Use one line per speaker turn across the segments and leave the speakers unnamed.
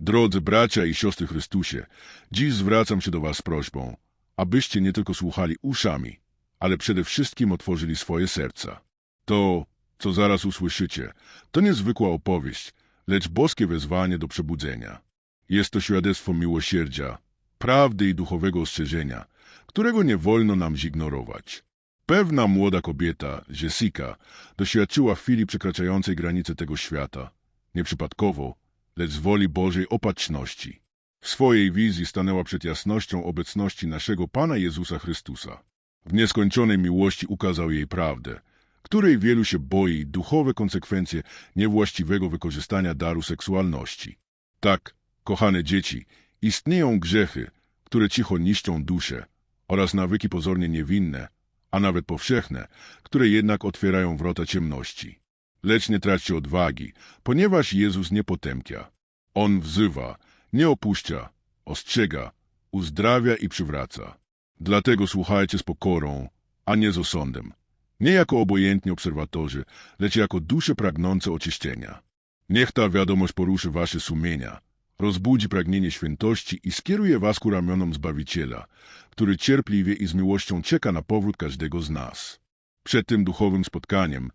Drodzy bracia i siostry Chrystusie, dziś zwracam się do was z prośbą, abyście nie tylko słuchali uszami, ale przede wszystkim otworzyli swoje serca. To, co zaraz usłyszycie, to niezwykła opowieść, lecz boskie wezwanie do przebudzenia. Jest to świadectwo miłosierdzia, prawdy i duchowego ostrzeżenia, którego nie wolno nam zignorować. Pewna młoda kobieta, Jessica, doświadczyła chwili przekraczającej granice tego świata, nieprzypadkowo, lecz z woli Bożej opatrzności. W swojej wizji stanęła przed jasnością obecności naszego Pana Jezusa Chrystusa. W nieskończonej miłości ukazał jej prawdę, której wielu się boi duchowe konsekwencje niewłaściwego wykorzystania daru seksualności. Tak, kochane dzieci, istnieją grzechy, które cicho niszczą duszę oraz nawyki pozornie niewinne, a nawet powszechne, które jednak otwierają wrota ciemności. Lecz nie traćcie odwagi, ponieważ Jezus nie potępia. On wzywa, nie opuszcza, ostrzega, uzdrawia i przywraca. Dlatego słuchajcie z pokorą, a nie z osądem. Nie jako obojętni obserwatorzy, lecz jako dusze pragnące oczyszczenia. Niech ta wiadomość poruszy wasze sumienia, rozbudzi pragnienie świętości i skieruje was ku ramionom Zbawiciela, który cierpliwie i z miłością czeka na powrót każdego z nas. Przed tym duchowym spotkaniem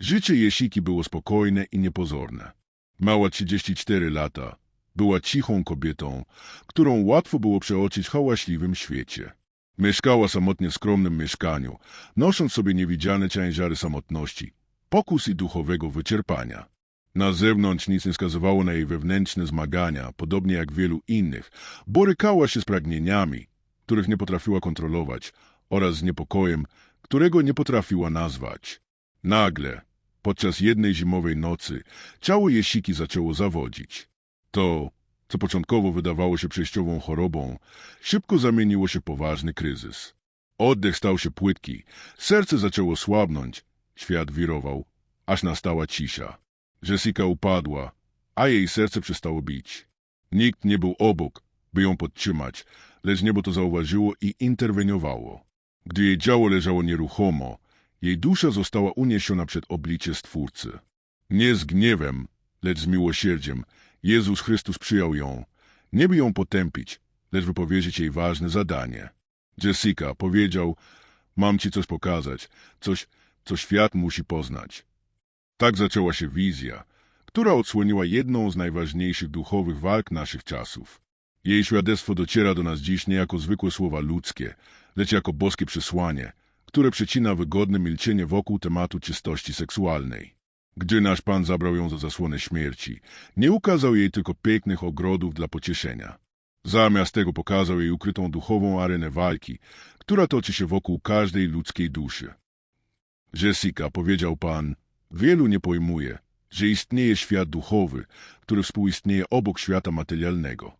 życie Jesiki było spokojne i niepozorne. Mała 34 lata, była cichą kobietą, którą łatwo było przeoczyć w hałaśliwym świecie. Mieszkała samotnie w skromnym mieszkaniu, nosząc sobie niewidziane ciężary samotności, pokus i duchowego wyczerpania. Na zewnątrz nic nie wskazywało na jej wewnętrzne zmagania, podobnie jak wielu innych. Borykała się z pragnieniami, których nie potrafiła kontrolować, oraz z niepokojem, którego nie potrafiła nazwać. Nagle, podczas jednej zimowej nocy, ciało Jesiki zaczęło zawodzić. To, co początkowo wydawało się przejściową chorobą, szybko zamieniło się poważny kryzys. Oddech stał się płytki, serce zaczęło słabnąć, świat wirował, aż nastała cisza. Jessica upadła, a jej serce przestało bić. Nikt nie był obok, by ją podtrzymać, lecz niebo to zauważyło i interweniowało. Gdy jej ciało leżało nieruchomo, jej dusza została uniesiona przed oblicze Stwórcy. Nie z gniewem, lecz z miłosierdziem, Jezus Chrystus przyjął ją, nie by ją potępić, lecz wypowiedzieć jej ważne zadanie. Jessica powiedział, mam ci coś pokazać, coś, co świat musi poznać. Tak zaczęła się wizja, która odsłoniła jedną z najważniejszych duchowych walk naszych czasów. Jej świadectwo dociera do nas dziś nie jako zwykłe słowa ludzkie, lecz jako boskie przesłanie, które przecina wygodne milczenie wokół tematu czystości seksualnej. Gdy nasz Pan zabrał ją za zasłonę śmierci, nie ukazał jej tylko pięknych ogrodów dla pocieszenia. Zamiast tego pokazał jej ukrytą duchową arenę walki, która toczy się wokół każdej ludzkiej duszy. Jessica, powiedział Pan, wielu nie pojmuje, że istnieje świat duchowy, który współistnieje obok świata materialnego.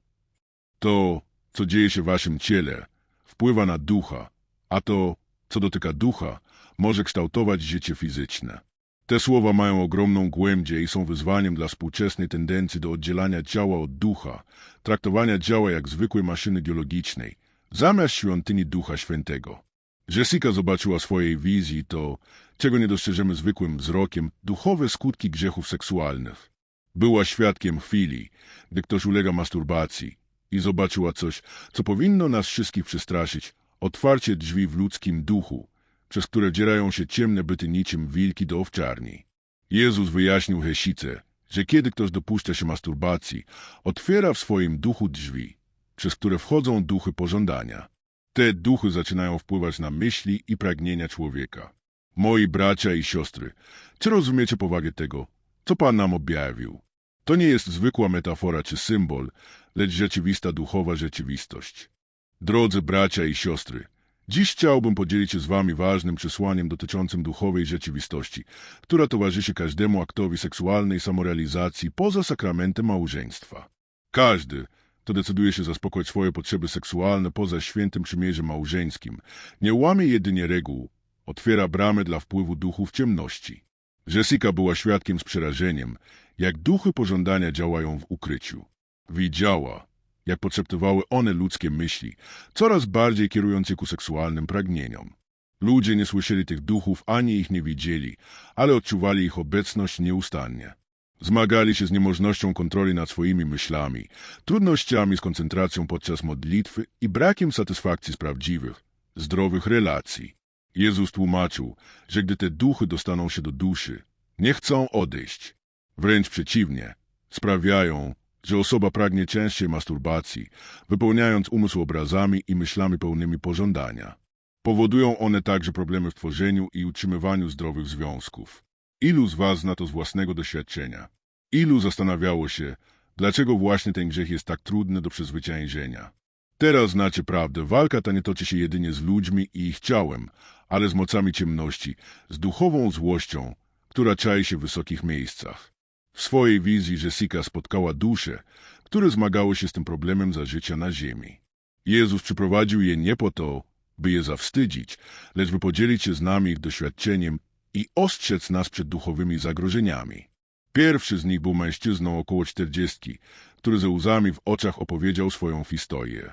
To, co dzieje się w waszym ciele, wpływa na ducha, a to, co dotyka ducha, może kształtować życie fizyczne. Te słowa mają ogromną głębię i są wyzwaniem dla współczesnej tendencji do oddzielania ciała od ducha, traktowania ciała jak zwykłej maszyny biologicznej, zamiast świątyni Ducha Świętego. Jessica zobaczyła swojej wizji to, czego nie dostrzeżemy zwykłym wzrokiem, duchowe skutki grzechów seksualnych. Była świadkiem chwili, gdy ktoś ulega masturbacji i zobaczyła coś, co powinno nas wszystkich przestraszyć, otwarcie drzwi w ludzkim duchu, przez które dzierają się ciemne byty niczym wilki do owczarni. Jezus wyjaśnił Hesice, że kiedy ktoś dopuszcza się masturbacji, otwiera w swoim duchu drzwi, przez które wchodzą duchy pożądania. Te duchy zaczynają wpływać na myśli i pragnienia człowieka. Moi bracia i siostry, czy rozumiecie powagę tego, co Pan nam objawił? To nie jest zwykła metafora czy symbol, lecz rzeczywista duchowa rzeczywistość. Drodzy bracia i siostry, dziś chciałbym podzielić się z Wami ważnym przesłaniem dotyczącym duchowej rzeczywistości, która towarzyszy każdemu aktowi seksualnej samorealizacji poza sakramentem małżeństwa. Każdy, kto decyduje się zaspokoić swoje potrzeby seksualne poza świętym przymierzem małżeńskim, nie łamie jedynie reguł, otwiera bramę dla wpływu duchów ciemności. Jessica była świadkiem z przerażeniem, jak duchy pożądania działają w ukryciu. Widziała, jak podszeptywały one ludzkie myśli, coraz bardziej kierując je ku seksualnym pragnieniom. Ludzie nie słyszeli tych duchów ani ich nie widzieli, ale odczuwali ich obecność nieustannie. Zmagali się z niemożnością kontroli nad swoimi myślami, trudnościami z koncentracją podczas modlitwy i brakiem satysfakcji z prawdziwych, zdrowych relacji. Jezus tłumaczył, że gdy te duchy dostaną się do duszy, nie chcą odejść. Wręcz przeciwnie, sprawiają, że osoba pragnie częściej masturbacji, wypełniając umysł obrazami i myślami pełnymi pożądania. Powodują one także problemy w tworzeniu i utrzymywaniu zdrowych związków. Ilu z was zna to z własnego doświadczenia? Ilu zastanawiało się, dlaczego właśnie ten grzech jest tak trudny do przezwyciężenia? Teraz znacie prawdę. Walka ta nie toczy się jedynie z ludźmi i ich ciałem, ale z mocami ciemności, z duchową złością, która czai się w wysokich miejscach. W swojej wizji Jessica spotkała dusze, które zmagały się z tym problemem za życia na ziemi. Jezus przyprowadził je nie po to, by je zawstydzić, lecz by podzielić się z nami ich doświadczeniem i ostrzec nas przed duchowymi zagrożeniami. Pierwszy z nich był mężczyzną około czterdziestki, który ze łzami w oczach opowiedział swoją historię.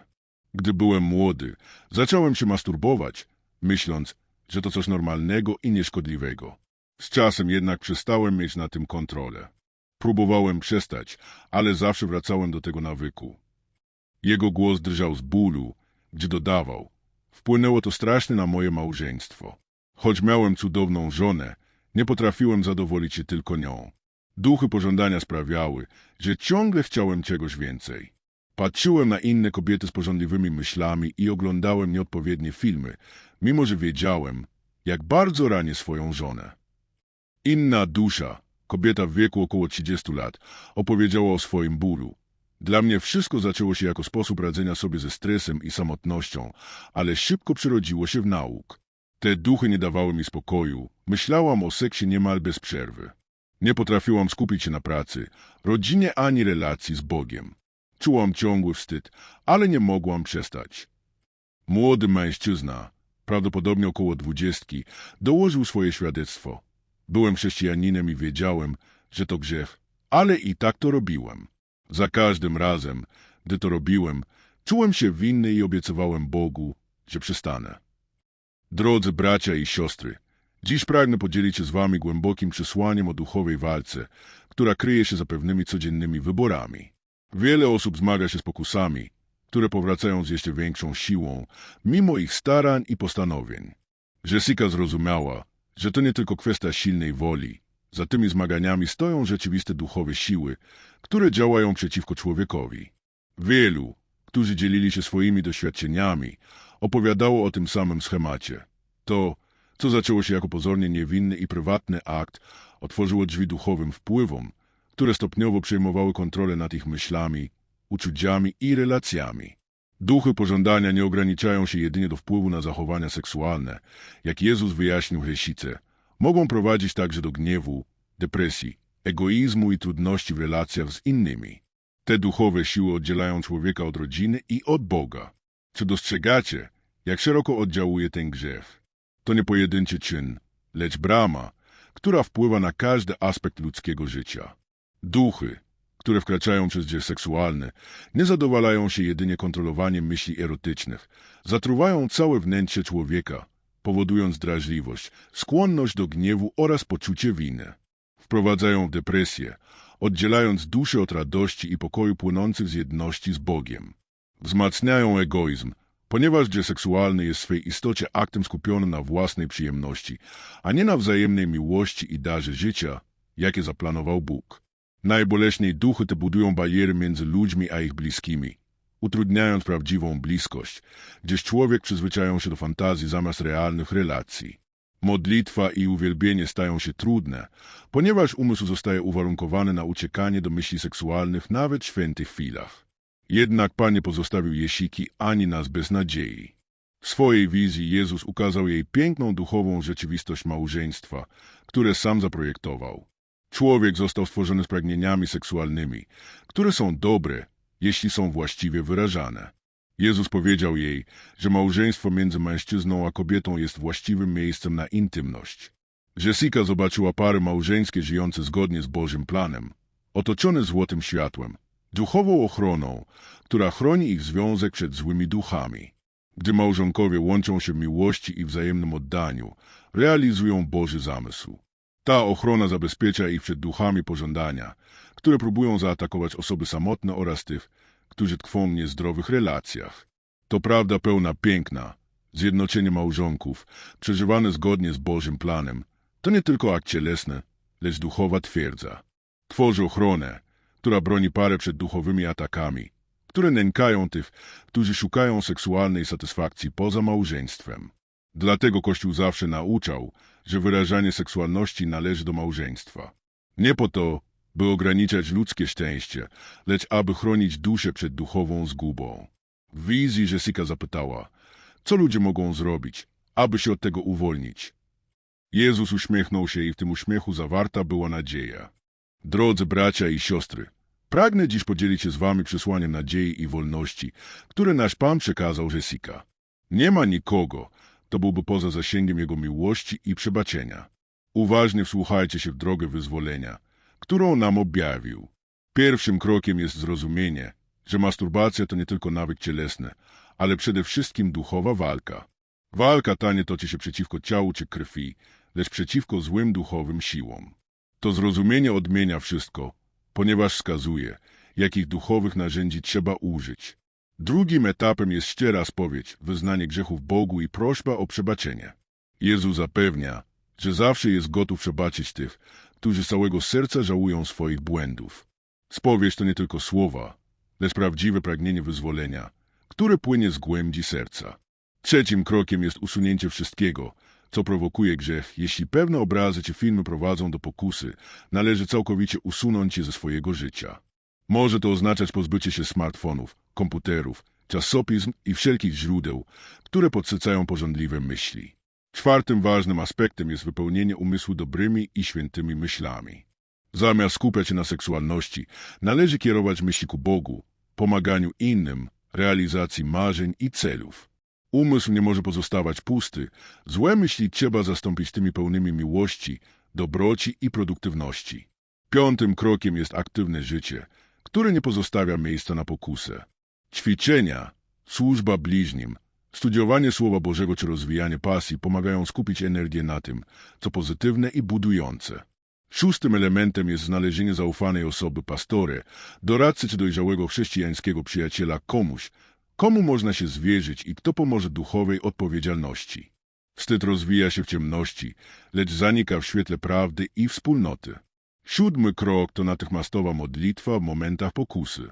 Gdy byłem młody, zacząłem się masturbować, myśląc, że to coś normalnego i nieszkodliwego. Z czasem jednak przestałem mieć na tym kontrolę. Próbowałem przestać, ale zawsze wracałem do tego nawyku. Jego głos drżał z bólu, gdzie dodawał. Wpłynęło to strasznie na moje małżeństwo. Choć miałem cudowną żonę, nie potrafiłem zadowolić się tylko nią. Duchy pożądania sprawiały, że ciągle chciałem czegoś więcej. Patrzyłem na inne kobiety z porządliwymi myślami i oglądałem nieodpowiednie filmy, mimo że wiedziałem, jak bardzo ranię swoją żonę. Inna dusza, kobieta w wieku około 30 lat, opowiedziała o swoim bólu. Dla mnie wszystko zaczęło się jako sposób radzenia sobie ze stresem i samotnością, ale szybko przerodziło się w nauk. Te duchy nie dawały mi spokoju. Myślałam o seksie niemal bez przerwy. Nie potrafiłam skupić się na pracy, rodzinie ani relacji z Bogiem. Czułam ciągły wstyd, ale nie mogłam przestać. Młody mężczyzna, prawdopodobnie około dwudziestki, dołożył swoje świadectwo. Byłem chrześcijaninem i wiedziałem, że to grzech, ale i tak to robiłem. Za każdym razem, gdy to robiłem, czułem się winny i obiecywałem Bogu, że przestanę. Drodzy bracia i siostry, dziś pragnę podzielić się z wami głębokim przesłaniem o duchowej walce, która kryje się za pewnymi codziennymi wyborami. Wiele osób zmaga się z pokusami, które powracają z jeszcze większą siłą, mimo ich starań i postanowień. Jessica zrozumiała, że to nie tylko kwestia silnej woli. Za tymi zmaganiami stoją rzeczywiste duchowe siły, które działają przeciwko człowiekowi. Wielu, którzy dzielili się swoimi doświadczeniami, opowiadało o tym samym schemacie. To, co zaczęło się jako pozornie niewinny i prywatny akt, otworzyło drzwi duchowym wpływom, które stopniowo przejmowały kontrolę nad ich myślami, uczuciami i relacjami. Duchy pożądania nie ograniczają się jedynie do wpływu na zachowania seksualne, jak Jezus wyjaśnił Hesice. Mogą prowadzić także do gniewu, depresji, egoizmu i trudności w relacjach z innymi. Te duchowe siły oddzielają człowieka od rodziny i od Boga. Czy dostrzegacie, jak szeroko oddziałuje ten grzech? To nie pojedynczy czyn, lecz brama, która wpływa na każdy aspekt ludzkiego życia. Duchy, które wkraczają przez grzech seksualny, nie zadowalają się jedynie kontrolowaniem myśli erotycznych. Zatruwają całe wnętrze człowieka, powodując drażliwość, skłonność do gniewu oraz poczucie winy. Wprowadzają w depresję, oddzielając duszę od radości i pokoju płynących z jedności z Bogiem. Wzmacniają egoizm, ponieważ grzech seksualny jest w swej istocie aktem skupionym na własnej przyjemności, a nie na wzajemnej miłości i darze życia, jakie zaplanował Bóg. Najboleśniej duchy te budują bariery między ludźmi a ich bliskimi, utrudniając prawdziwą bliskość, gdzieś człowiek przyzwyczają się do fantazji zamiast realnych relacji. Modlitwa i uwielbienie stają się trudne, ponieważ umysł zostaje uwarunkowany na uciekanie do myśli seksualnych nawet w świętych chwilach. Jednak Pan nie pozostawił Jesiki ani nas bez nadziei. W swojej wizji Jezus ukazał jej piękną duchową rzeczywistość małżeństwa, które sam zaprojektował. Człowiek został stworzony z pragnieniami seksualnymi, które są dobre, jeśli są właściwie wyrażane. Jezus powiedział jej, że małżeństwo między mężczyzną a kobietą jest właściwym miejscem na intymność. Jessica zobaczyła pary małżeńskie żyjące zgodnie z Bożym planem, otoczone złotym światłem, duchową ochroną, która chroni ich związek przed złymi duchami. Gdy małżonkowie łączą się w miłości i wzajemnym oddaniu, realizują Boży zamysł. Ta ochrona zabezpiecza ich przed duchami pożądania, które próbują zaatakować osoby samotne oraz tych, którzy tkwią w niezdrowych relacjach. To prawda pełna piękna, zjednoczenie małżonków, przeżywane zgodnie z Bożym planem, to nie tylko akt cielesny, lecz duchowa twierdza. Tworzy ochronę, która broni parę przed duchowymi atakami, które nękają tych, którzy szukają seksualnej satysfakcji poza małżeństwem. Dlatego Kościół zawsze nauczał, że wyrażanie seksualności należy do małżeństwa. Nie po to, by ograniczać ludzkie szczęście, lecz aby chronić duszę przed duchową zgubą. W wizji Jessica zapytała, co ludzie mogą zrobić, aby się od tego uwolnić. Jezus uśmiechnął się i w tym uśmiechu zawarta była nadzieja. Drodzy bracia i siostry, pragnę dziś podzielić się z wami przesłaniem nadziei i wolności, które nasz Pan przekazał Jessica. Nie ma nikogo, kto byłby poza zasięgiem Jego miłości i przebaczenia. Uważnie wsłuchajcie się w drogę wyzwolenia, którą nam objawił. Pierwszym krokiem jest zrozumienie, że masturbacja to nie tylko nawyk cielesny, ale przede wszystkim duchowa walka. Walka ta nie toczy się przeciwko ciału czy krwi, lecz przeciwko złym duchowym siłom. To zrozumienie odmienia wszystko, ponieważ wskazuje, jakich duchowych narzędzi trzeba użyć. Drugim etapem jest szczera spowiedź, wyznanie grzechów Bogu i prośba o przebaczenie. Jezus zapewnia, że zawsze jest gotów przebaczyć tych, którzy z całego serca żałują swoich błędów. Spowiedź to nie tylko słowa, lecz prawdziwe pragnienie wyzwolenia, które płynie z głębi serca. Trzecim krokiem jest usunięcie wszystkiego, co prowokuje grzech. Jeśli pewne obrazy czy filmy prowadzą do pokusy, należy całkowicie usunąć je ze swojego życia. Może to oznaczać pozbycie się smartfonów, komputerów, czasopism i wszelkich źródeł, które podsycają porządliwe myśli. Czwartym ważnym aspektem jest wypełnienie umysłu dobrymi i świętymi myślami. Zamiast skupiać się na seksualności, należy kierować myśli ku Bogu, pomaganiu innym, realizacji marzeń i celów. Umysł nie może pozostawać pusty. Złe myśli trzeba zastąpić tymi pełnymi miłości, dobroci i produktywności. Piątym krokiem jest aktywne życie, które nie pozostawia miejsca na pokusę. Ćwiczenia, służba bliźnim, studiowanie Słowa Bożego czy rozwijanie pasji pomagają skupić energię na tym, co pozytywne i budujące. Szóstym elementem jest znalezienie zaufanej osoby, pastory, doradcy czy dojrzałego chrześcijańskiego przyjaciela komuś, komu można się zwierzyć i kto pomoże duchowej odpowiedzialności. Wstyd rozwija się w ciemności, lecz zanika w świetle prawdy i wspólnoty. Siódmy krok to natychmiastowa modlitwa w momentach pokusy.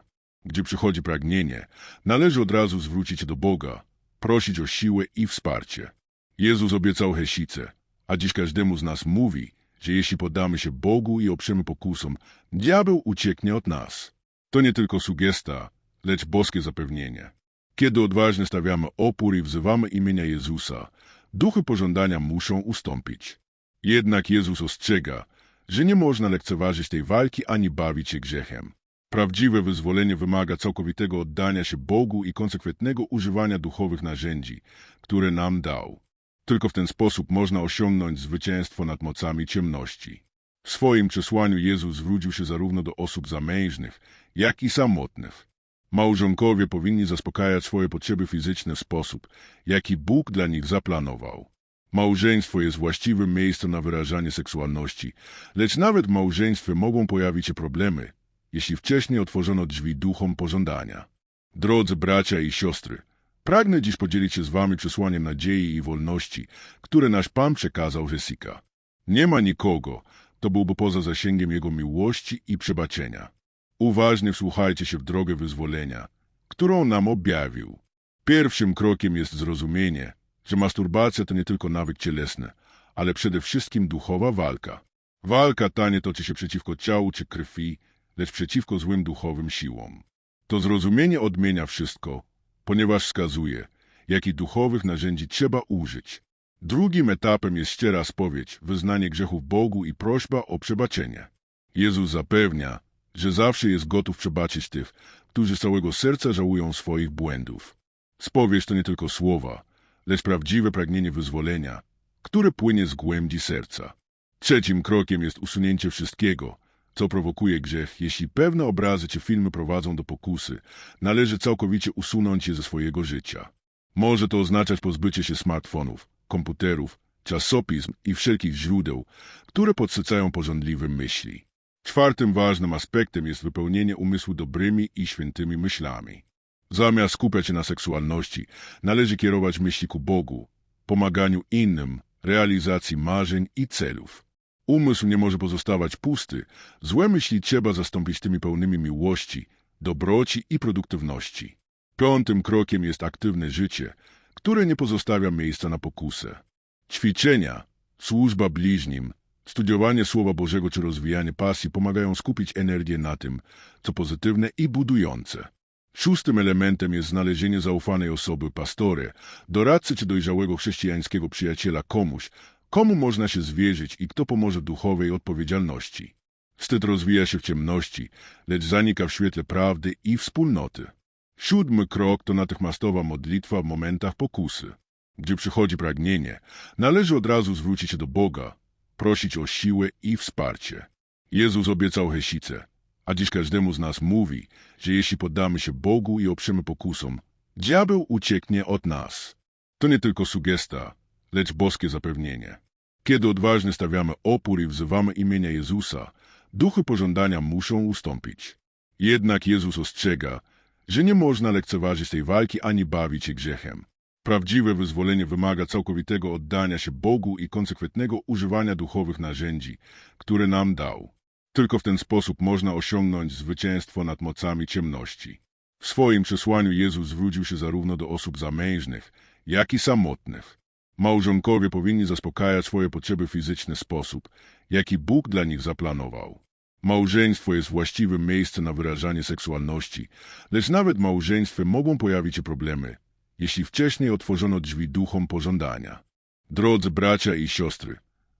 Gdzie przychodzi pragnienie, należy od razu zwrócić do Boga, prosić o siłę i wsparcie. Jezus obiecał Hesicę, a dziś każdemu z nas mówi, że jeśli poddamy się Bogu i oprzemy pokusom, diabeł ucieknie od nas. To nie tylko sugesta, lecz boskie zapewnienie. Kiedy odważnie stawiamy opór i wzywamy imienia Jezusa, duchy pożądania muszą ustąpić. Jednak Jezus ostrzega, że nie można lekceważyć tej walki ani bawić się grzechem. Prawdziwe wyzwolenie wymaga całkowitego oddania się Bogu i konsekwentnego używania duchowych narzędzi, które nam dał. Tylko w ten sposób można osiągnąć zwycięstwo nad mocami ciemności. W swoim przesłaniu Jezus zwrócił się zarówno do osób zamężnych, jak i samotnych. Małżonkowie powinni zaspokajać swoje potrzeby fizyczne w sposób, jaki Bóg dla nich zaplanował. Małżeństwo jest właściwym miejscem na wyrażanie seksualności, lecz nawet w małżeństwie mogą pojawić się problemy, jeśli wcześniej otworzono drzwi duchom pożądania. Drodzy bracia i siostry, pragnę dziś podzielić się z wami przesłaniem nadziei i wolności, które nasz Pan przekazał Jessica. Nie ma nikogo, kto byłby poza zasięgiem Jego miłości i przebaczenia. Uważnie wsłuchajcie się w drogę wyzwolenia, którą nam objawił. Pierwszym krokiem jest zrozumienie, że masturbacja to nie tylko nawyk cielesny, ale przede wszystkim duchowa walka. Walka ta nie toczy się przeciwko ciału czy krwi, lecz przeciwko złym duchowym siłom. To zrozumienie odmienia wszystko, ponieważ wskazuje, jakich duchowych narzędzi trzeba użyć. Drugim etapem jest szczera spowiedź, wyznanie grzechów Bogu i prośba o przebaczenie. Jezus zapewnia, że zawsze jest gotów przebaczyć tych, którzy z całego serca żałują swoich błędów. Spowiedź to nie tylko słowa, lecz prawdziwe pragnienie wyzwolenia, które płynie z głębi serca. Trzecim krokiem jest usunięcie wszystkiego, co prowokuje grzech. Jeśli pewne obrazy czy filmy prowadzą do pokusy, należy całkowicie usunąć je ze swojego życia. Może to oznaczać pozbycie się smartfonów, komputerów, czasopism i wszelkich źródeł, które podsycają pożądliwe myśli. Czwartym ważnym aspektem jest wypełnienie umysłu dobrymi i świętymi myślami. Zamiast skupiać się na seksualności, należy kierować myśli ku Bogu, pomaganiu innym, realizacji marzeń i celów. Umysł nie może pozostawać pusty. Złe myśli trzeba zastąpić tymi pełnymi miłości, dobroci i produktywności. Piątym krokiem jest aktywne życie, które nie pozostawia miejsca na pokusę. Ćwiczenia, służba bliźnim, studiowanie Słowa Bożego czy rozwijanie pasji pomagają skupić energię na tym, co pozytywne i budujące. Szóstym elementem jest znalezienie zaufanej osoby, pastory, doradcy czy dojrzałego chrześcijańskiego przyjaciela komuś, komu można się zwierzyć i kto pomoże duchowej odpowiedzialności. Wstyd rozwija się w ciemności, lecz zanika w świetle prawdy i wspólnoty. Siódmy krok to natychmiastowa modlitwa w momentach pokusy. Gdzie przychodzi pragnienie, należy od razu zwrócić się do Boga, prosić o siłę i wsparcie. Jezus obiecał Hesicę, a dziś każdemu z nas mówi, że jeśli poddamy się Bogu i oprzemy pokusom, diabeł ucieknie od nas. To nie tylko sugesta, lecz boskie zapewnienie. Kiedy odważnie stawiamy opór i wzywamy imienia Jezusa, duchy pożądania muszą ustąpić. Jednak Jezus ostrzega, że nie można lekceważyć tej walki ani bawić się grzechem. Prawdziwe wyzwolenie wymaga całkowitego oddania się Bogu i konsekwentnego używania duchowych narzędzi, które nam dał. Tylko w ten sposób można osiągnąć zwycięstwo nad mocami ciemności. W swoim przesłaniu Jezus zwrócił się zarówno do osób zamężnych, jak i samotnych. Małżonkowie powinni zaspokajać swoje potrzeby fizyczny sposób, jaki Bóg dla nich zaplanował. Małżeństwo jest właściwym miejscem na wyrażanie seksualności, lecz nawet w małżeństwie mogą pojawić się problemy, jeśli wcześniej otworzono drzwi duchom pożądania. Drodzy bracia i siostry,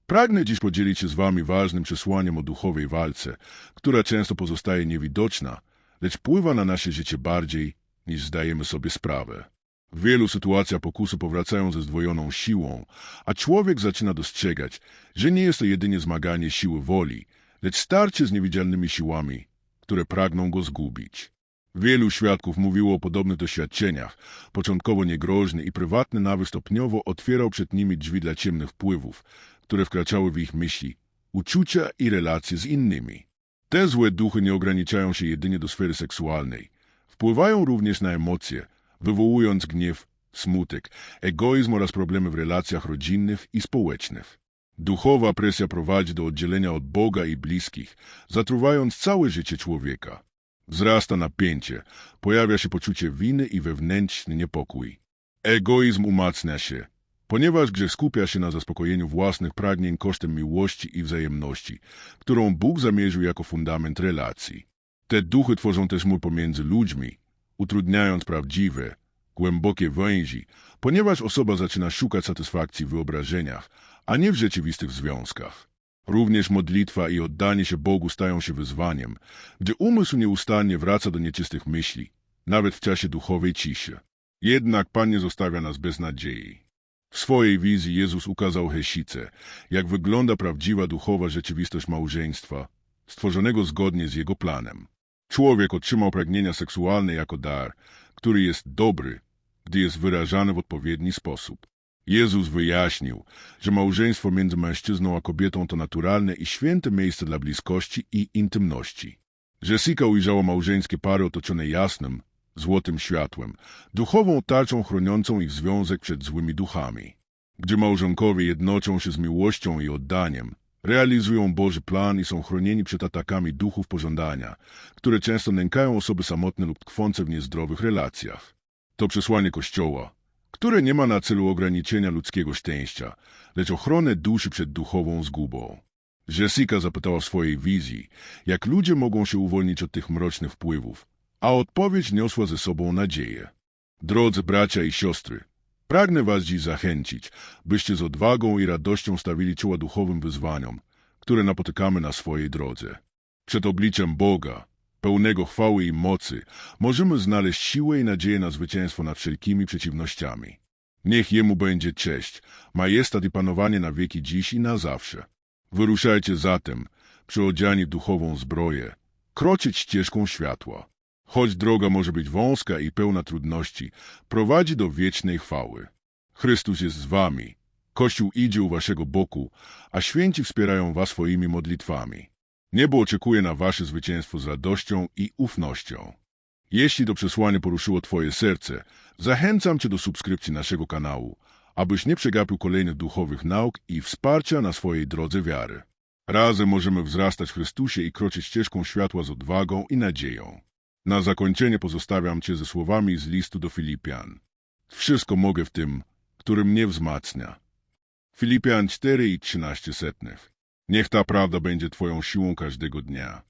pragnę dziś podzielić się z wami ważnym przesłaniem o duchowej walce, która często pozostaje niewidoczna, lecz wpływa na nasze życie bardziej, niż zdajemy sobie sprawę. W wielu sytuacjach pokusy powracają ze zdwojoną siłą, a człowiek zaczyna dostrzegać, że nie jest to jedynie zmaganie siły woli, lecz starcie z niewidzialnymi siłami, które pragną go zgubić. Wielu świadków mówiło o podobnych doświadczeniach. Początkowo niegroźny i prywatny nawyk stopniowo otwierał przed nimi drzwi dla ciemnych wpływów, które wkraczały w ich myśli, uczucia i relacje z innymi. Te złe duchy nie ograniczają się jedynie do sfery seksualnej. Wpływają również na emocje, wywołując gniew, smutek, egoizm oraz problemy w relacjach rodzinnych i społecznych. Duchowa presja prowadzi do oddzielenia od Boga i bliskich, zatruwając całe życie człowieka. Wzrasta napięcie, pojawia się poczucie winy i wewnętrzny niepokój. Egoizm umacnia się, ponieważ grzech skupia się na zaspokojeniu własnych pragnień kosztem miłości i wzajemności, którą Bóg zamierzył jako fundament relacji. Te duchy tworzą też mur pomiędzy ludźmi, utrudniając prawdziwe, głębokie więzi, ponieważ osoba zaczyna szukać satysfakcji w wyobrażeniach, a nie w rzeczywistych związkach. Również modlitwa i oddanie się Bogu stają się wyzwaniem, gdy umysł nieustannie wraca do nieczystych myśli, nawet w czasie duchowej ciszy. Jednak Pan nie zostawia nas bez nadziei. W swojej wizji Jezus ukazał Hesicę, jak wygląda prawdziwa duchowa rzeczywistość małżeństwa, stworzonego zgodnie z Jego planem. Człowiek otrzymał pragnienia seksualne jako dar, który jest dobry, gdy jest wyrażany w odpowiedni sposób. Jezus wyjaśnił, że małżeństwo między mężczyzną a kobietą to naturalne i święte miejsce dla bliskości i intymności. Jessica ujrzała małżeńskie pary otoczone jasnym, złotym światłem, duchową tarczą chroniącą ich związek przed złymi duchami. Gdzie małżonkowie jednoczą się z miłością i oddaniem, realizują Boży plan i są chronieni przed atakami duchów pożądania, które często nękają osoby samotne lub tkwące w niezdrowych relacjach. To przesłanie Kościoła, które nie ma na celu ograniczenia ludzkiego szczęścia, lecz ochronę duszy przed duchową zgubą. Jessica zapytała w swojej wizji, jak ludzie mogą się uwolnić od tych mrocznych wpływów, a odpowiedź niosła ze sobą nadzieję. Drodzy bracia i siostry, pragnę was dziś zachęcić, byście z odwagą i radością stawili czoła duchowym wyzwaniom, które napotykamy na swojej drodze. Przed obliczem Boga, pełnego chwały i mocy, możemy znaleźć siłę i nadzieję na zwycięstwo nad wszelkimi przeciwnościami. Niech Jemu będzie cześć, majestat i panowanie na wieki dziś i na zawsze. Wyruszajcie zatem, przyodziani duchową zbroję, kroczyć ścieżką światła. Choć droga może być wąska i pełna trudności, prowadzi do wiecznej chwały. Chrystus jest z wami. Kościół idzie u waszego boku, a święci wspierają was swoimi modlitwami. Niebo oczekuje na wasze zwycięstwo z radością i ufnością. Jeśli to przesłanie poruszyło twoje serce, zachęcam cię do subskrypcji naszego kanału, abyś nie przegapił kolejnych duchowych nauk i wsparcia na swojej drodze wiary. Razem możemy wzrastać w Chrystusie i kroczyć ścieżką światła z odwagą i nadzieją. Na zakończenie pozostawiam cię ze słowami z listu do Filipian. Wszystko mogę w tym, który mnie wzmacnia. Filipian 4 i 13 setnych. Niech ta prawda będzie twoją siłą każdego dnia.